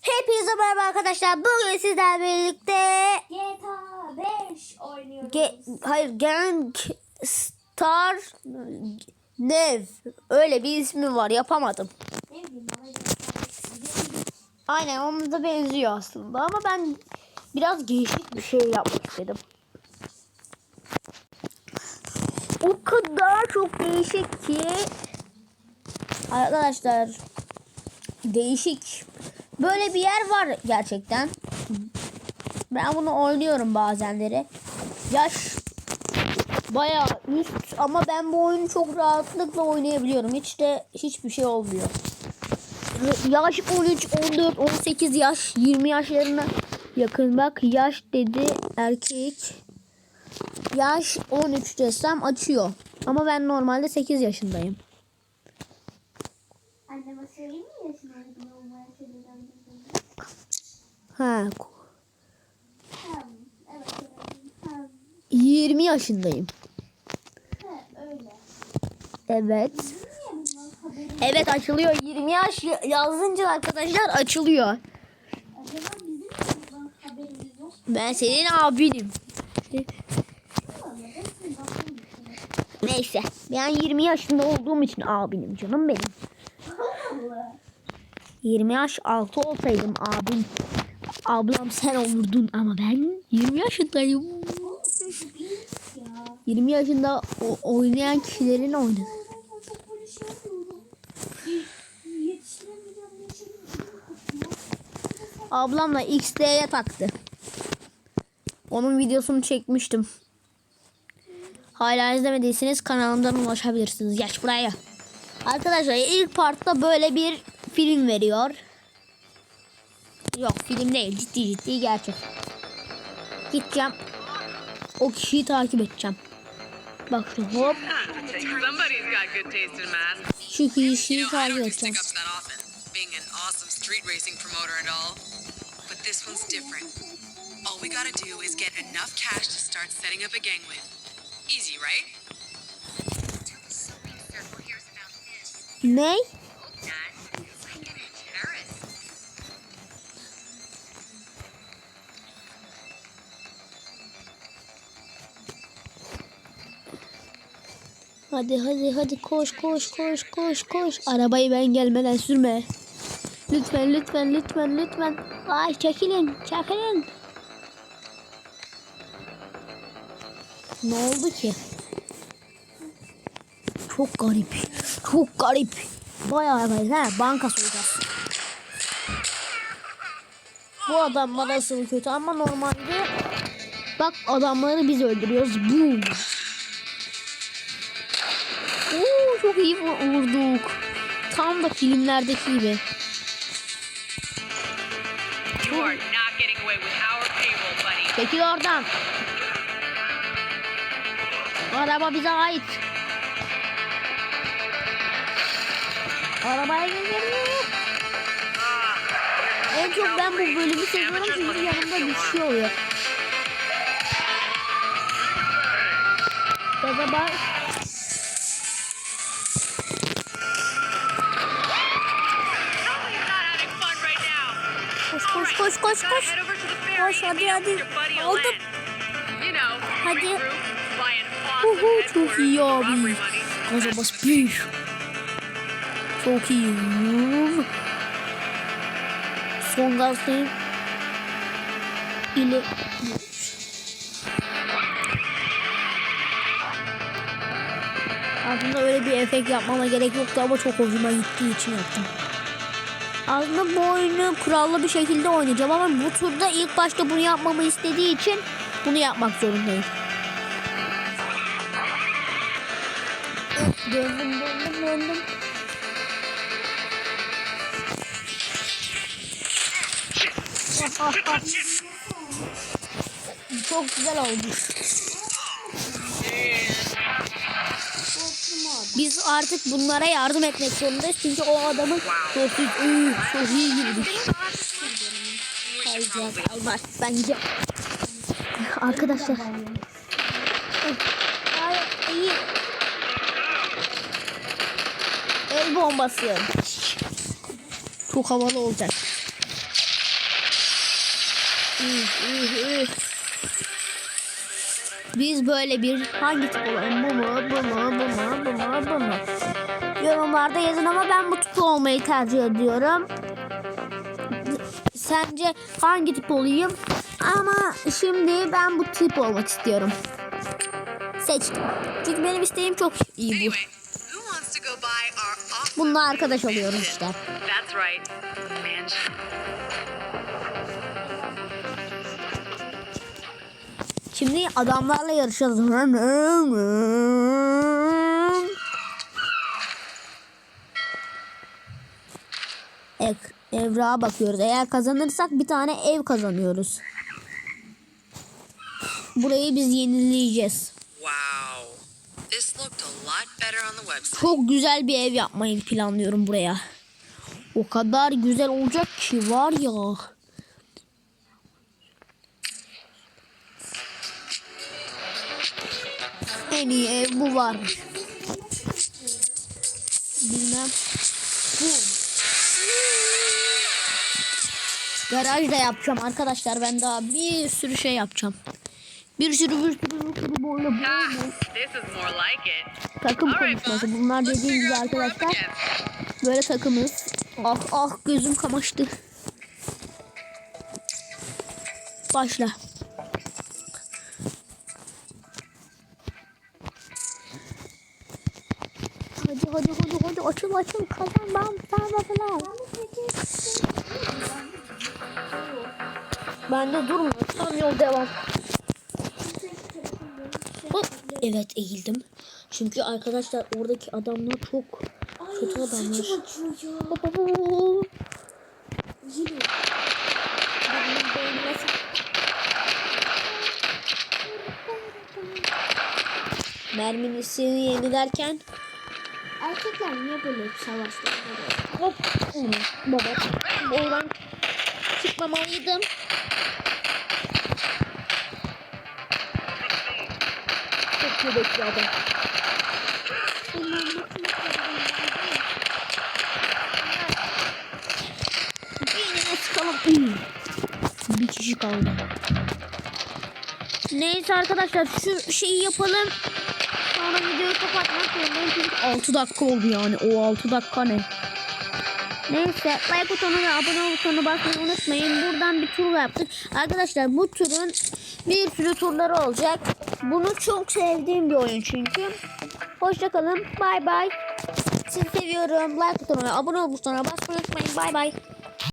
Hepinize merhaba arkadaşlar. Bugün sizlerle birlikte GTA 5 oynuyoruz. Ge hayır Gang Star Nev öyle bir ismi var yapamadım. Aynen ona da benziyor aslında ama ben biraz değişik bir şey yapmak istedim. O kadar çok değişik ki arkadaşlar değişik böyle bir yer var gerçekten. Ben bunu oynuyorum bazenleri. Yaş bayağı üst ama ben bu oyunu çok rahatlıkla oynayabiliyorum. Hiç de hiçbir şey olmuyor. Yaş 13, 14, 18 yaş, 20 yaşlarına yakın. Bak yaş dedi erkek. Yaş 13 desem açıyor. Ama ben normalde 8 yaşındayım. Anneme söyleyeyim Ha, Hem evet öğrendim. Hem 20 yaşındayım. Evet. Evet açılıyor. 20 yaş yazınca arkadaşlar açılıyor. Ben senin abinim. Neyse. Ben 20 yaşında olduğum için abinim canım benim. Allah. 20 yaş altı olsaydım abim. Ablam sen olurdun ama ben 20 yaşındayım. Ya. 20 yaşında oynayan kişilerin oynadı. Ablamla XD'ye taktı. Onun videosunu çekmiştim. Hala izlemediyseniz kanalımdan ulaşabilirsiniz. Geç buraya. Arkadaşlar ilk partta böyle bir film veriyor. Yok film değil ciddi ciddi gerçek. Gideceğim. O kişiyi takip edeceğim. Bak şu hop şu kişiyi takip edeceğim. this one's different. All we gotta do is get enough cash to start setting up a gang with. Easy, right? Ne? Hadi hadi hadi koş koş koş koş koş. Arabayı ben gelmeden sürme. Lütfen lütfen lütfen lütfen. Ay çekilin çekilin. Ne oldu ki? Çok garip. Çok garip. Bayağı garip. Ha, banka soyacağız. Bu adam nasıl kötü ama normalde bak adamları biz öldürüyoruz. Boom. Çok iyi vu- vurduk. Tam da filmlerdeki gibi. Çekil oradan. Araba bize ait. Arabaya geliyor. En çok ben bu bölümü seviyorum çünkü yanımda bir şey oluyor. Gaza bak. Koş koş koş koş koş. Koş hadi hadi. Aldım. Hadi. Uhu, çok iyi abi. Gaza bas bir. Çok iyi. Son gazdayım. İle. Aslında öyle bir efekt yapmama gerek yoktu ama çok hoşuma gittiği için yaptım. Aslında bu oyunu kurallı bir şekilde oynayacağım ama bu turda ilk başta bunu yapmamı istediği için bunu yapmak zorundayım. Döndüm döndüm döndüm. Çok güzel olmuş. Biz artık bunlara yardım etmek zorundayız çünkü o adamın Üü, çok iyi girdik. Hayır, almaz bence. Arkadaşlar. İyi. El bombası. Çok havalı olacak. Üf, üf, üf. Biz böyle bir hangi tip olalım? Bu mu? Bu mu? Bu mu? Bu mu? Bu mu? Yorumlarda yazın ama ben bu tip olmayı tercih ediyorum. Sence hangi tip olayım? Ama şimdi ben bu tip olmak istiyorum. Seçtim. Çünkü benim isteğim çok iyi bu. Bununla arkadaş oluyoruz işte. Şimdi adamlarla yarışacağız. Ek, evrağa bakıyoruz. Eğer kazanırsak bir tane ev kazanıyoruz. Burayı biz yenileyeceğiz. Wow. This looked a lot better on the website. Çok güzel bir ev yapmayı planlıyorum buraya. O kadar güzel olacak ki var ya. En iyi ev bu varmış. Bilmem. Bu. Garajda yapacağım arkadaşlar. Ben daha bir sürü şey yapacağım. Bir sürü bir sürü bir sürü böyle bol Ah, takım konuşması. Bunlar Let's dediğim figure gibi out who we're up arkadaşlar. Böyle takımız. Ah ah gözüm kamaştı. Başla. Hadi hadi hadi açıl açıl kazan bam sarma falan. Ben de durmuyor. Tam yol devam. Hop. Evet eğildim. Çünkü arkadaşlar oradaki adamlar çok kötü adamlar. Hop, hop, hop, hop. Yine. Benim Erkekler niye böyle savaşlar? hop baba oradan çıkmamalıydım. Çok göbekli adam. Beynine sıkalım. Bir kişi kaldı. Neyse arkadaşlar şu şeyi yapalım. Sonra videoyu kapatmak zorundayım çünkü 6 dakika oldu yani. O 6 dakika ne? Neyse like butonu ve abone butonuna basmayı unutmayın. Buradan bir tur yaptık. Arkadaşlar bu turun bir sürü turları olacak. Bunu çok sevdiğim bir oyun çünkü. Hoşçakalın. Bay bay. Sizi seviyorum. Like butonuna abone ol butonuna basmayı unutmayın. Bay bay.